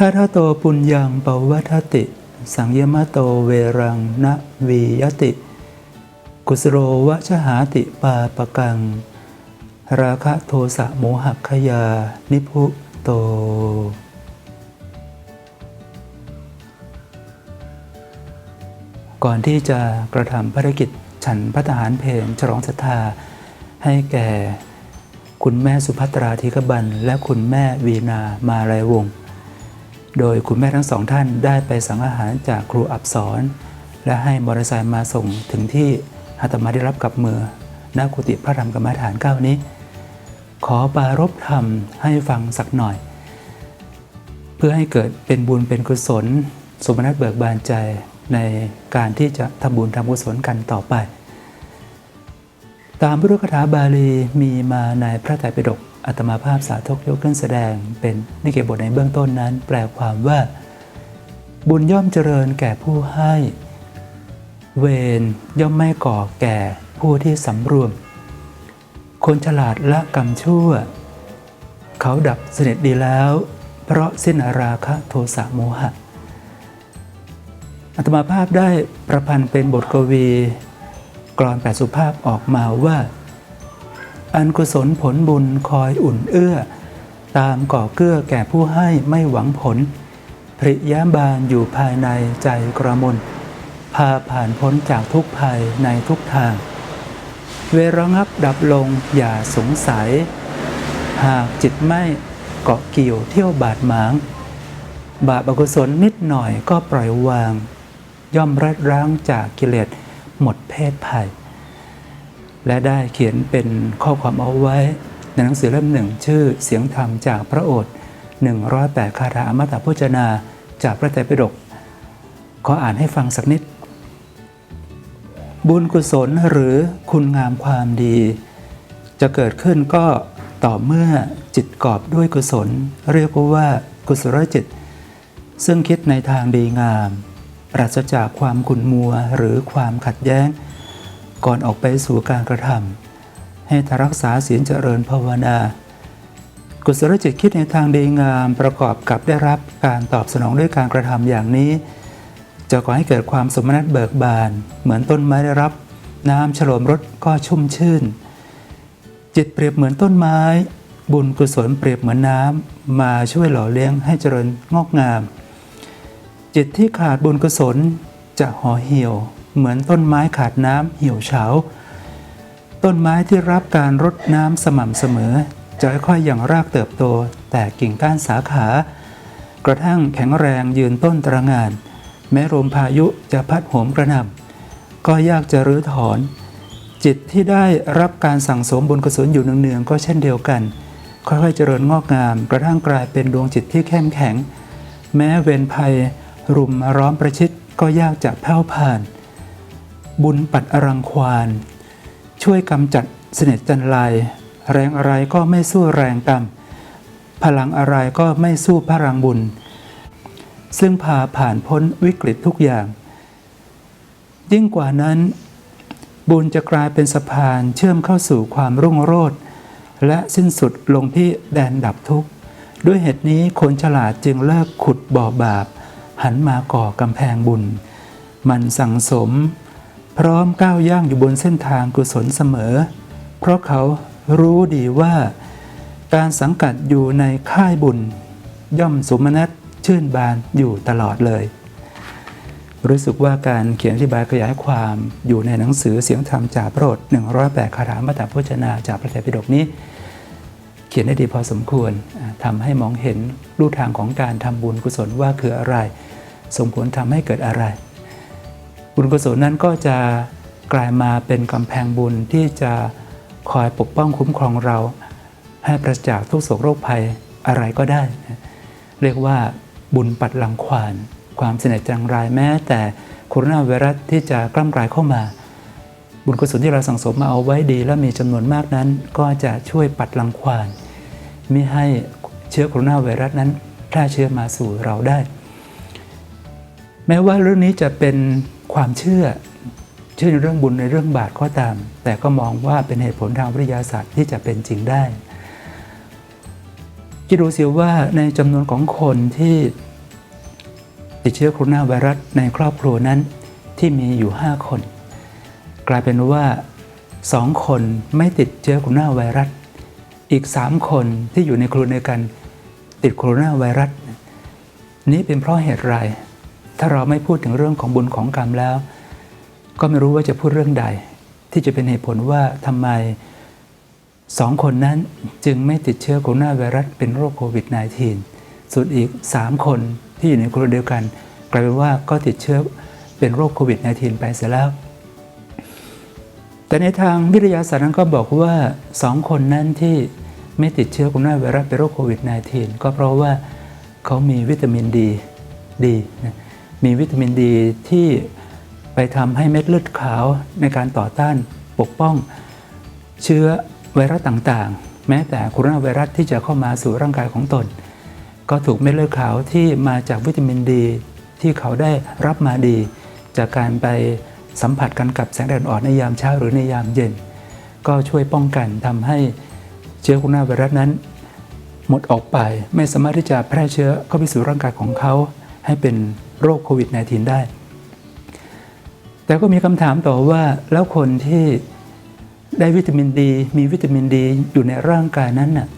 ทัทโตปุญญังปวัทติ สังยมโตเวรังนวียติ กุสโรวชหาติปาปกัง ราคะโทสะโมหคยา นิพุโต ก่อนที่จะกระทำภารกิจฉันพระทหารเพลฉลองศรัทธา ให้แก่คุณแม่สุภัตราธิกบัน และคุณแม่วีนามาลายวงศ์ โดยคุณแม่ทั้งสองท่านได้ไปสั่งอาหารจากครูอับสรและให้มอเตอร์ไซค์มาส่งถึงที่อาตมาได้รับกับมือณกุฏิพระธรรมกรรมฐานเก้านี้ ขอปารบธรรมให้ฟังสักหน่อย เพื่อให้เกิดเป็นบุญเป็นกุศล สมนัตเบิกบานใจในการที่จะทำบุญทำกุศลกันต่อไป ตามพุทธคาถาบาลีมีมาในพระไตรปิฎก อัตมาภาพสาธกยกขึ้นแสดง เป็นนิเกบทในเบื้องต้นนั้น แปลความว่า บุญย่อมเจริญแก่ผู้ให้ เวรย่อมไม่ก่อแก่ผู้ที่สำรวม คนฉลาดละกรรมชั่ว เขาดับสนิทดีแล้ว เพราะสิ้นราคะโทสะโมหะอัตมาภาพได้ประพันธ์เป็นบทกวี กรอนแปดสุภาพออกมาว่า อันกุศลผลบุญคอยอุ่นเอื้อ ตามก่อเกื้อแก่ผู้ให้ไม่หวังผล พริย้มบานอยู่ภายในใจกระมนพาผ่านพ้นจากทุกภัยในทุกทาง เวรงับดับลงอย่าสงสัย หากจิตไม่เกาะเกี่ยวเที่ยวบาดหมาง บาปอกุศลนิดหน่อยก็ปล่อยวาง ย่อมรัดร้างจากกิเลสหมดเพศภัย และได้เขียนเป็นข้อความเอาไว้ ในหนังสือเล่มหนึ่งชื่อเสียงธรรมจากพระโอษฐ์108 คาถาอมตะพจนา จากพระไตรปิฎกขออ่านให้ฟังสักนิด บุญกุศลหรือคุณงามความดี จะเกิดขึ้นก็ต่อเมื่อจิตกอบด้วยกุศล เรียกว่ากุศลจิต ซึ่งคิดในทางดีงาม ปราศจากความขุ่นมัวหรือความขัดแย้ง ก่อนออกไปสู่การกระทำให้ทรักษาศีลเจริญภาวนา กุศลจิตคิดในทางดีงามประกอบกับได้รับการตอบสนองด้วยการกระทำอย่างนี้ จะก่อให้เกิดความสมนัตเบิกบาน เหมือนต้นไม้ได้รับ น้ำฉลมรสก็ชุ่มชื่น จิตเปรียบเหมือนต้นไม้ บุญกุศลเปรียบเหมือนน้ำมาช่วยหล่อเลี้ยงให้เจริญงอกงาม จิตที่ขาดบุญกุศลจะห่อเหี่ยว เหมือนต้นไม้ขาดน้ำเหี่ยวเฉา ต้นไม้ที่รับการรดน้ำสม่ำเสมอ จะค่อยๆอย่างรากเติบโต แต่กิ่งก้านสาขา กระทั่งแข็งแรงยืนต้นตระงาน แม้ลมพายุจะพัดโหมกระหน่ำก็ยากจะรื้อถอน จิตที่ได้รับการสั่งสมบุญกุศลอยู่เนืองๆก็เช่นเดียวกัน ค่อยๆเจริญงอกงาม กระทั่งกลายเป็นดวงจิตที่เข้มแข็ง แม้เวรภัยรุมร้อมประชิดก็ยากจะแผ่วผ่าน บุญปัดอรังควาน ช่วยกำจัดเสน็จจันไรแรงอะไรก็ไม่สู้แรงกรรม พลังอะไรก็ไม่สู้พลังบุญ ซึ่งพาผ่านพ้นวิกฤตทุกอย่าง ยิ่งกว่านั้น บุญจะกลายเป็นสะพานเชื่อมเข้าสู่ความรุ่งโรจน์และสิ้นสุดลงที่แดนดับทุกข์ ด้วยเหตุนี้คนฉลาดจึงเลิกขุดบ่อบาป หันมาก่อกำแพงบุญ มันสั่งสม พร้อมก้าวย่างอยู่บนเส้นทางกุศลเสมอ เพราะเขารู้ดีว่า การสังกัดอยู่ในค่ายบุญ ย่อมสมนัตชื่นบานอยู่ตลอดเลย รู้สึกว่าการเขียนอธิบายขยายความอยู่ในหนังสือเสียงธรรมจากพระโอษฐ์108คาถามาตาพุชนาจากพระไตรปิฎกนี้ เขียนได้ดีพอสมควรอ่าทำให้มองเห็นรูทางของการทำบุญกุศลว่าคืออะไร สมควรทำให้เกิดอะไร บุญกุศลนั้นก็จะกลายมาเป็นกำแพงบุญที่จะคอยปกป้องคุ้มครองเรา ให้ประจากทุกโศกโรคภัยอะไรก็ได้ เรียกว่าบุญปัดหลังควาน ความเสนิทจังไรแม้แต่โคโรนาไวรัสที่จะกล้ำกลายเข้ามา บุญกุศลที่เราสั่งสมมาเอาไว้ดี และมีจำนวนมากนั้น ก็จะช่วยปัดรังควานไม่ให้เชื้อโคโรนาไวรัสนั้นแพร่เชื้อมาสู่เราได้ แม้ว่าเรื่องนี้จะเป็น ความเชื่อเชื่อในเรื่องบุญในเรื่องบาปก็ตาม แต่ก็มองว่าเป็นเหตุผลทางวิทยาศาสตร์ที่จะเป็นจริงได้คิดดูสิว่าในจำนวนของคนที่ติดเชื้อโคโรนาไวรัสในครอบครัวนั้นที่มีอยู่ 5 คน กลายเป็นว่า 2 คนไม่ติดเชื้อโคโรนาไวรัส อีก 3 คนที่อยู่ในครัวเดียวกันติดโคโรนาไวรัส นี้เป็นเพราะเหตุไร ถ้าเราไม่พูดถึงเรื่องของบุญของกรรมแล้ว ก็ไม่รู้ว่าจะพูดเรื่องใด ที่จะเป็นเหตุผลว่าทำไมสองคนนั้นจึงไม่ติดเชื้อโคโรนาไวรัสเป็นโรคโควิด -19 ส่วนอีก 3 คนที่อยู่ในครัวเดียวกัน กลายเป็นว่าก็ติดเชื้อเป็นโรคโควิด -19 ไปเสียแล้ว แต่ในทางวิทยาศาสตร์นั้นก็บอกว่า 2 คนนั้นที่ไม่ติดเชื้อโคโรนาไวรัสเป็นโรคโควิด -19 ก็เพราะว่าเขามีวิตามินดีดีนะ มีวิตามินดีที่ไปทำให้เม็ดเลือดขาวในการต่อต้านปกป้อง เชื้อไวรัสต่างๆ แม้แต่โคโรนาไวรัสที่จะเข้ามาสู่ร่างกายของตน ก็ถูกเม็ดเลือดขาวที่มาจากวิตามินดี ที่เขาได้รับมาดี จากการไปสัมผัสกันกับแสงแดดอ่อนในยามเช้าหรือในยามเย็น ก็ช่วยป้องกันทำให้เชื้อโคโรนาไวรัสนั้น หมดออกไปไม่สามารถที่จะแพร่เชื้อเข้าไปสู่ร่างกายของเขาให้เป็น โรคโควิด -19 ได้ แต่ก็มีคำถามต่อว่าแล้วคนที่ได้วิตามินดี มีวิตามินดีอยู่ในร่างกายนั้นน่ะ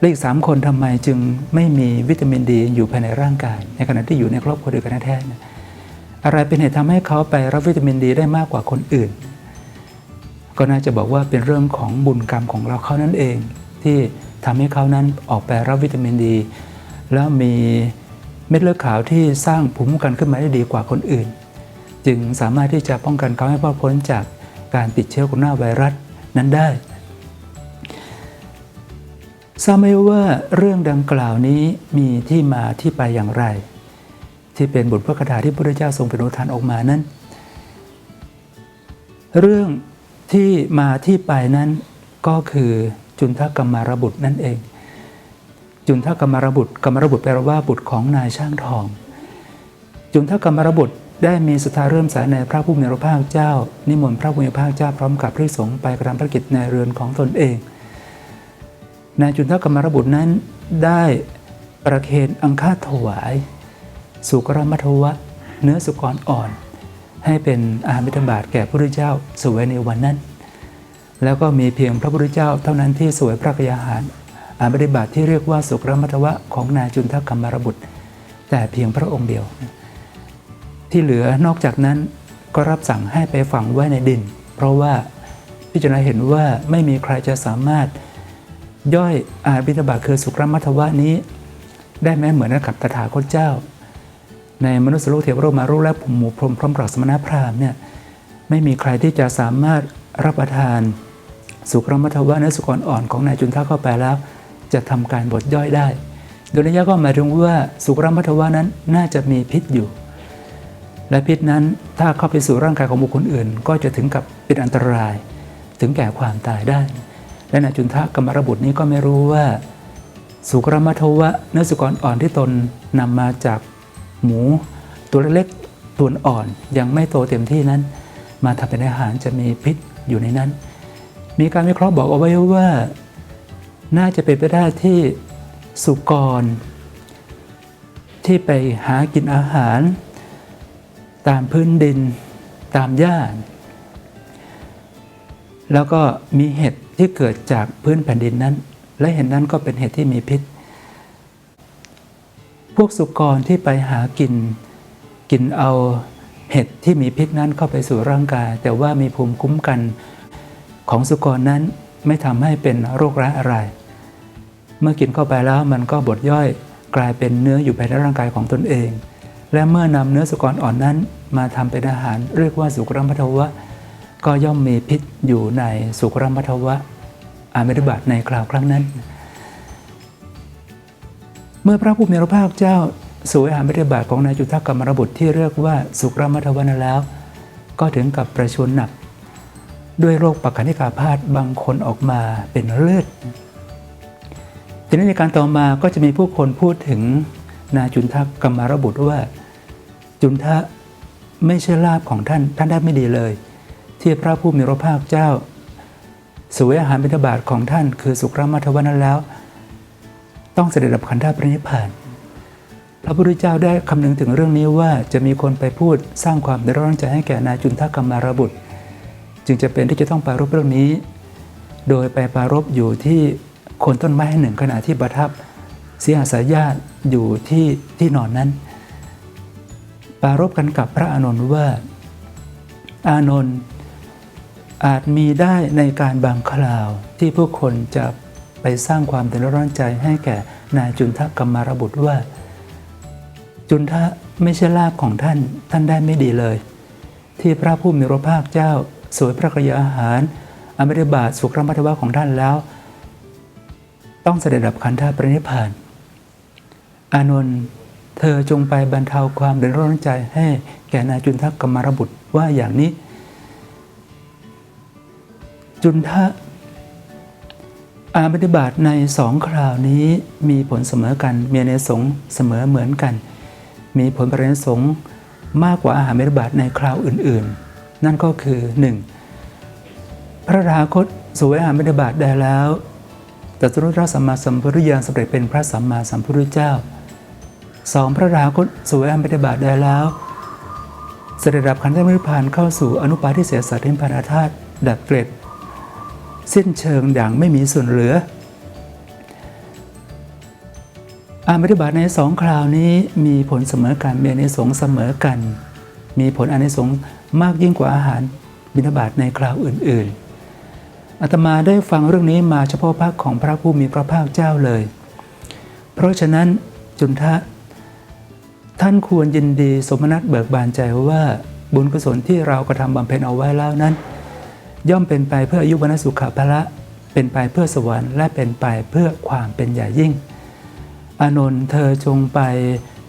เลขสามคนทำไมจึงไม่มีวิตามินดีอยู่ภายในร่างกาย ในขณะที่อยู่ในครอบครัวเดียวกันแท้ๆเนี่ยอะไรเป็นเหตุทำให้เขาไปรับวิตามินดีได้มากกว่าคนอื่น ก็น่าจะบอกว่าเป็นเรื่องของบุญกรรมของเราเขานั่นเอง ที่ทำให้เขานั้นออกไปรับวิตามินดี แล้วมี เม็ดเลือดขาวที่สร้างภูมิคุ้มกันขึ้นมาได้ดีกว่าคนอื่น จึงสามารถที่จะป้องกันเขาให้พ้นจากการติดเชื้อโคโรนาไวรัสนั้นได้ทราบไหมว่าเรื่องดังกล่าวนี้มีที่มาที่ไปอย่างไร ที่เป็นบทพระคาถาที่พระพุทธเจ้าทรงเป็นอุทานออกมานั้น เรื่องที่มาที่ไปนั้นก็คือจุนทกรรมารบุตรนั่นเอง จุนทกรรมรบุตรกรรมรบุตรแปลว่าบุตรของนายช่างทอง จุนทกรรมรบุตรได้มีศรัทธาเริ่อมใสในพระผู้มีพระภาคเจ้า นิมนต์พระผู้มีพระภาคเจ้าพร้อมกับพระสงฆ์ไปกระทำภารกิจในเรือนของตนเองนายจุนทกรรมรบุตรนั้นได้ประเคนอังคาถวาย สุกรมัทวะ เนื้อสุกรอ่อน ให้เป็นอาหารบิณฑบาตแก่พระพุทธเจ้าสวยในวันนั้น แล้วก็มีเพียงพระพุทธเจ้าเท่านั้นที่สวยพระกยาหาร อาบิบาตที่เรียกว่าสุกรมัทวะของนายจุนทกรรมารบุตร แต่เพียงพระองค์เดียว ที่เหลือนอกจากนั้นก็รับสั่งให้ไปฝังไว้ในดิน เพราะว่าพิจารณาเห็นว่าไม่มีใครจะสามารถย่อยอาบิณบาตคือสุกรมัทวะนี้ ได้แม้เหมือนกับตถาคตเจ้า ในมนุษย์โลกเทวโลกมารุและผหมู่พรมพร้อมปรักสมณพราหมณ์เนี่ยไม่มีใครที่จะสามารถรับประทานสุกรมัทวะเนื้อสุกรอ่อนของนายจุนทะเข้าไปแล้ว จะทำการบดย่อยได้ โดยนัยะก็หมายถึงว่าสุกรมัทวะนั้นน่าจะมีพิษอยู่ และพิษนั้นถ้าเข้าไปสู่ร่างกายของบุคคลอื่น ก็จะถึงกับเป็นอันตราย ถึงแก่ความตายได้ และนายจุนทะกรรมรบุตรนี้ก็ไม่รู้ว่า สุกรมัทวะเนื้อสุกรอ่อนที่ตนนำมาจากหมูตัวเล็กๆตัวอ่อนยังไม่โตเต็มที่นั้น มาทำเป็นอาหารจะมีพิษอยู่ในนั้น มีการวิเคราะห์บอกเอาไว้ว่า น่าจะเป็นไปได้ที่สุกร ที่ไปหากินอาหาร ตามพื้นดินตามหญ้าแล้วก็มีเห็ดที่เกิดจากพื้นแผ่นดินนั้น และเห็ดนั้นก็เป็นเห็ดที่มีพิษ พวกสุกรที่ไปหากิน กินเอาเห็ดที่มีพิษนั้นเข้าไปสู่ร่างกาย แต่ว่ามีภูมิคุ้มกันของสุกรนั้นไม่ทำให้เป็นโรคร้ายอะไร เมื่อกินเข้าไปแล้วมันก็บดย่อยกลายเป็นเนื้ออยู่ภายในร่างกายของตนเอง และเมื่อนำเนื้อสุกรอ่อนนั้น มาทำเป็นอาหารเรียกว่าสุกรมัทวะ ก็ย่อมมีพิษอยู่ในสุกรมัทวะอามิรบาตในคราวครั้งนั้น เมื่อพระผู้มีพระภาคเจ้าสวยอามิรบาตของนายจุทกรรมรบุตรที่เรียกว่าสุกรมัทวะนั้นแล้ว ก็ถึงกับประชวรหนัก ด้วยโรคปักขันิกาพาธบางคนออกมาเป็นเลือด ทีนี้ในการต่อมาก็จะมีผู้คนพูดถึงนาจุนทะกรรมารบุตรว่า จุนทะไม่ใช่ลาบของท่านท่านได้ไม่ดีเลย ที่พระผู้มีพระภาคเจ้าสวยอาหารบิณฑบาตของท่าน คือสุกรามัทวะนั้นแล้ว ต้องเสด็จดับขันธปรินิพพานพระพุทธเจ้าได้คำนึงถึงเรื่องนี้ว่าจะมีคนไปพูดสร้างความเดือดร้อนใจให้แก่นาจุนทกรรมารบุตร จึงจะเป็นที่จะต้องปรารบเรื่องนี้ โดยไปปรารบอยู่ที่ คนต้นไม้หนึ่งขณะที่ประทับเสียอาสายญาติอยู่ที่ที่นอนนั้นปรารบกันกับพระอานนท์ว่า อานนท์อาจมีได้ในการบางคราวที่ผู้คนจะไปสร้างความเดือดร้อนใจให้แก่นายจุนทกรรมารบุตรว่า จุนทะไม่ใช่ลาบของท่านท่านได้ไม่ดีเลย ที่พระผู้มีพระภาคเจ้าสวยพระกรยาอาหารอมริบาตสุขรมัตวะของท่านแล้ว ต้องเสด็จดับขันธปรินิพาน อานนท์เธอจงไปบรรเทาความเดือดร้อนใจให้แก่นายจุนทกรรมารบุตรว่าอย่างนี้ จุนทะอาปฏิบัติในสองคราวนี้มีผลเสมอกัน มีในสงเสมอเหมือนกัน มีผลประเนสงมากกว่าอาหารปฏิบัติในคราวอื่นๆ นั่นก็คือ 1. พระราคตสวยอาหารปฏิบัติได้แล้ว ตรัสรู้พระสัมมาสัมพุทธญาณสำเร็จเป็นพระสัมมาสัมพุทธเจ้า 2. พระราคตสวยอาหารปฏิบัติได้แล้วเสด็จดับขันธมิพานเข้าสู่อนุปาทิเสสสัตว์เทมพานาธาตุดับเกล็ด สิ้นเชิงอย่างไม่มีส่วนเหลือ อาปฏิบัติในสองคราวนี้มีผลเสมอกันมีอนิสงส์เสมอกัน มีผลอนิสงส์มากยิ่งกว่าอาหารบิณฑบาตในคราวอื่น ๆ อาตมาได้ฟังเรื่องนี้มาเฉพาะภาคของพระผู้มีพระภาคเจ้าเลย เพราะฉะนั้นจุนทะ ท่านควรยินดีสมนัตเบิกบานใจว่าบุญกุศลที่เรากระทำบำเพ็ญเอาไว้แล้วนั้น ย่อมเป็นไปเพื่ออายุวรรณสุขภละเป็นไปเพื่อสวรรค์และเป็นไปเพื่อความเป็นใหญ่ยิ่ง อานนท์เธอจงไป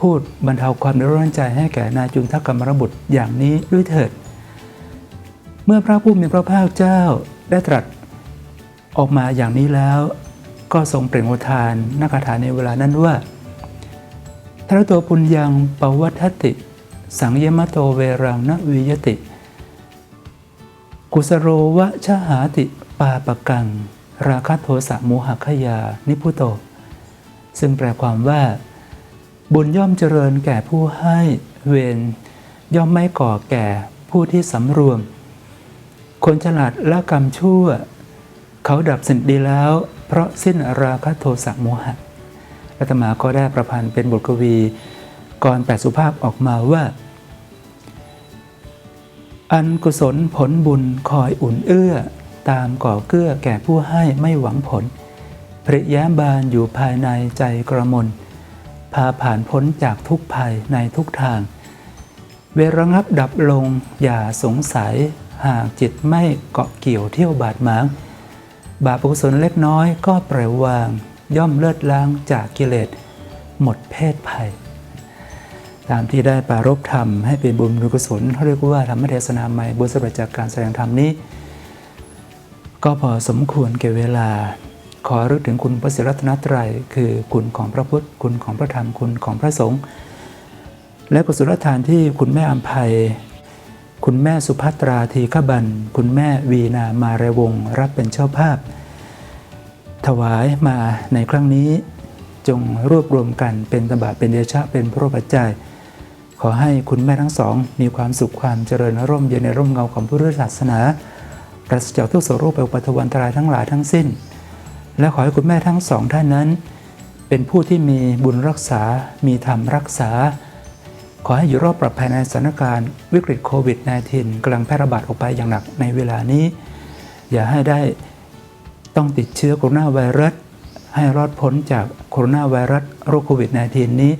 พูดบรรเทาความร้อนใจให้แก่นายจุนทกกรรมรบุตรอย่างนี้ด้วยเถิด เมื่อพระผู้มีพระภาคเจ้า ได้ตรัสออกมาอย่างนี้แล้ว ก็ทรงเปล่งโอทานนักคาถาในเวลานั้นว่าทรโตปุญญังปวัฏติ สังยมโตเวรังนวิยติ กุสโรวะชหาติปาปะกัง ราคะโทสะโมหขยา นิพุโต ซึ่งแปลความว่า บุญย่อมเจริญแก่ผู้ให้เวรย่อมไม่ก่อแก่ผู้ที่สำรวม คนฉลาดละกรรมชั่ว เขาดับสนิทดีแล้ว เพราะสิ้นราคะโทสะโมหะอาตมาก็ได้ประพันธ์เป็นบทกวีกรแปดสุภาพออกมาว่า อันกุศลผลบุญคอยอุ่นเอื้อ ตามก่อเกื้อแก่ผู้ให้ไม่หวังผลปริย้มบานอยู่ภายในใจกระมนพาผ่านพ้นจากทุกภัยในทุกทาง เวรงับดับลงอย่าสงสัย หากจิตไม่เกาะเกี่ยวเที่ยวบาดหมางบาปอกุศลเล็กน้อยก็ปล่อยวาง ย่อมเลิศล้างจากกิเลสหมดเพศภัย ตามที่ได้ปรารบธรรมให้เป็นบุญกุศลเขาเรียกว่าธรรมเทศนาใหม่บุญสำเร็จจากการแสดงธรรมนี้ ก็พอสมควรแก่เวลา ขอรึกถึงคุณพระศิรัตนตรัย คือคุณของพระพุทธ คุณของพระธรรมคุณของพระสงฆ์และกุศลทานที่คุณแม่อัมภัย คุณแม่สุภัตราทีฆบัน คุณแม่วีนามาเรวงรับเป็นเจ้าภาพ ถวายมาในครั้งนี้จงรวบรวมกันเป็นตบะเป็นเดชะเป็นพระปัจจัย ขอให้คุณแม่ทั้งสอง มีความสุขความเจริญร่มเย็นในร่มเงาของพุทธศาสนาปราศจากทุกโศโรคไปอุปัทวันตรายทั้งหลายทั้งสิ้น และขอให้คุณแม่ทั้งสองท่านนั้น เป็นผู้ที่มีบุญรักษา มีธรรมรักษา ขอให้อยู่รอดปลอดภัยในสถานการณ์วิกฤตโควิด -19 กำลังแพร่ระบาดออกไปอย่างหนักในเวลานี้ อย่าให้ได้ต้องติดเชื้อโคโรนาไวรัส ให้รอดพ้นจากโคโรนาไวรัสโรคโควิด -19 นี้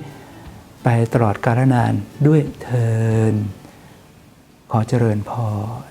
ไปตลอดกาลนานด้วยเทินขอเจริญพร